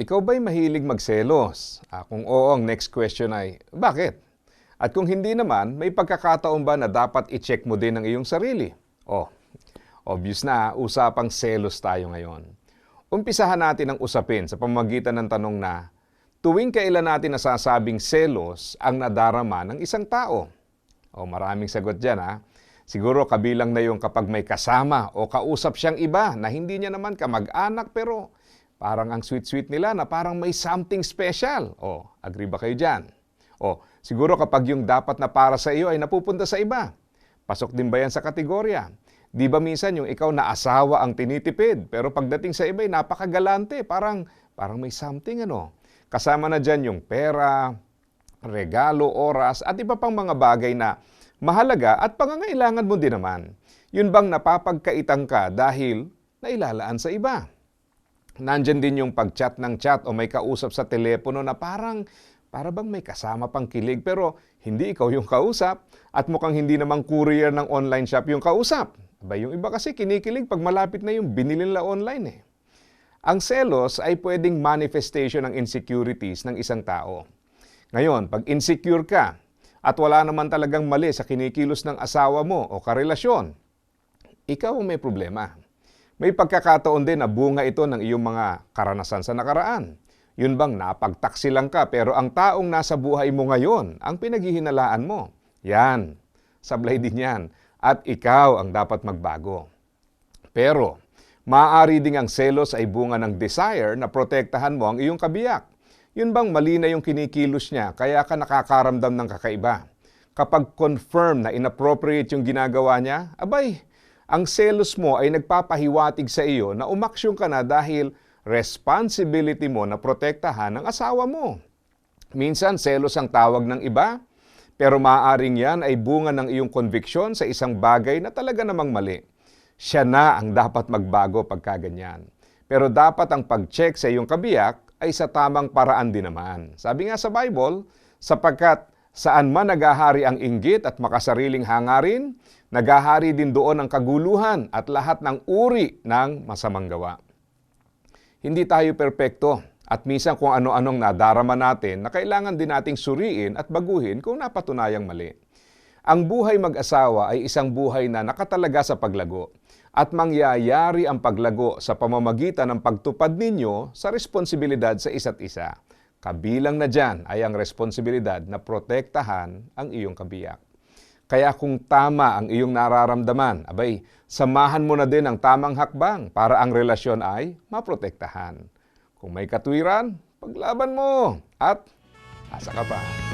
Ikaw ba'y mahilig magselos? Ah, kung oo, ang next question ay, bakit? At kung hindi naman, may pagkakataon ba na dapat i-check mo din ang iyong sarili? Oh, obvious na, usapang selos tayo ngayon. Umpisahan natin ang usapin sa pamamagitan ng tanong na, tuwing kailan natin nasasabing selos ang nadarama ng isang tao? O maraming sagot dyan ha. Siguro kabilang na yung kapag may kasama o kausap siyang iba na hindi niya naman kamag-anak pero parang ang sweet-sweet nila na parang may something special. O, agree ba kayo dyan? O, siguro kapag yung dapat na para sa iyo ay napupunta sa iba. Pasok din ba yan sa kategorya? Di ba minsan yung ikaw na asawa ang tinitipid, pero pagdating sa iba ay napakagalante, parang, parang may something ano. Kasama na dyan yung pera, regalo, oras, at iba pang mga bagay na mahalaga at pangangailangan mo din naman. Yun bang napapagkaitang ka dahil nailalaan sa iba? Nandyan din yung pag-chat ng chat o may kausap sa telepono na parang para bang may kasama pang kilig pero hindi ikaw yung kausap at mukhang hindi namang courier ng online shop yung kausap. Aba, yung iba kasi kinikilig pag malapit na yung binili nila online eh. Ang selos ay pwedeng manifestation ng insecurities ng isang tao. Ngayon, pag insecure ka at wala naman talagang mali sa kinikilos ng asawa mo o karelasyon, ikaw ang may problema. May pagkakataon din na bunga ito ng iyong mga karanasan sa nakaraan. Yun bang napagtaksi lang ka pero ang taong nasa buhay mo ngayon ang pinaghihinalaan mo. Yan, sablay din yan. At ikaw ang dapat magbago. Pero, maaari ding ang selos ay bunga ng desire na protektahan mo ang iyong kabiyak. Yun bang mali na yung kinikilos niya kaya ka nakakaramdam ng kakaiba? Kapag confirm na inappropriate yung ginagawa niya, abay, ang selos mo ay nagpapahiwatig sa iyo na umaksyon ka na dahil responsibility mo na protektahan ang asawa mo. Minsan, selos ang tawag ng iba, pero maaaring yan ay bunga ng iyong conviction sa isang bagay na talaga namang mali. Siya na ang dapat magbago pagka ganyan. Pero dapat ang pag-check sa iyong kabiyak ay sa tamang paraan din naman. Sabi nga sa Bible, sapagkat saan man nagahari ang inggit at makasariling hangarin, nagahari din doon ang kaguluhan at lahat ng uri ng masamang gawa. Hindi tayo perpekto at minsan kung ano-anong nadarama natin na kailangan din nating suriin at baguhin kung napatunayang mali. Ang buhay mag-asawa ay isang buhay na nakatalaga sa paglago at mangyayari ang paglago sa pamamagitan ng pagtupad ninyo sa responsibilidad sa isa't isa. Kabilang na dyan ay ang responsibilidad na protektahan ang iyong kabiyak. Kaya kung tama ang iyong nararamdaman, abay, samahan mo na din ang tamang hakbang para ang relasyon ay maprotektahan. Kung may katwiran, paglaban mo at asa ka pa.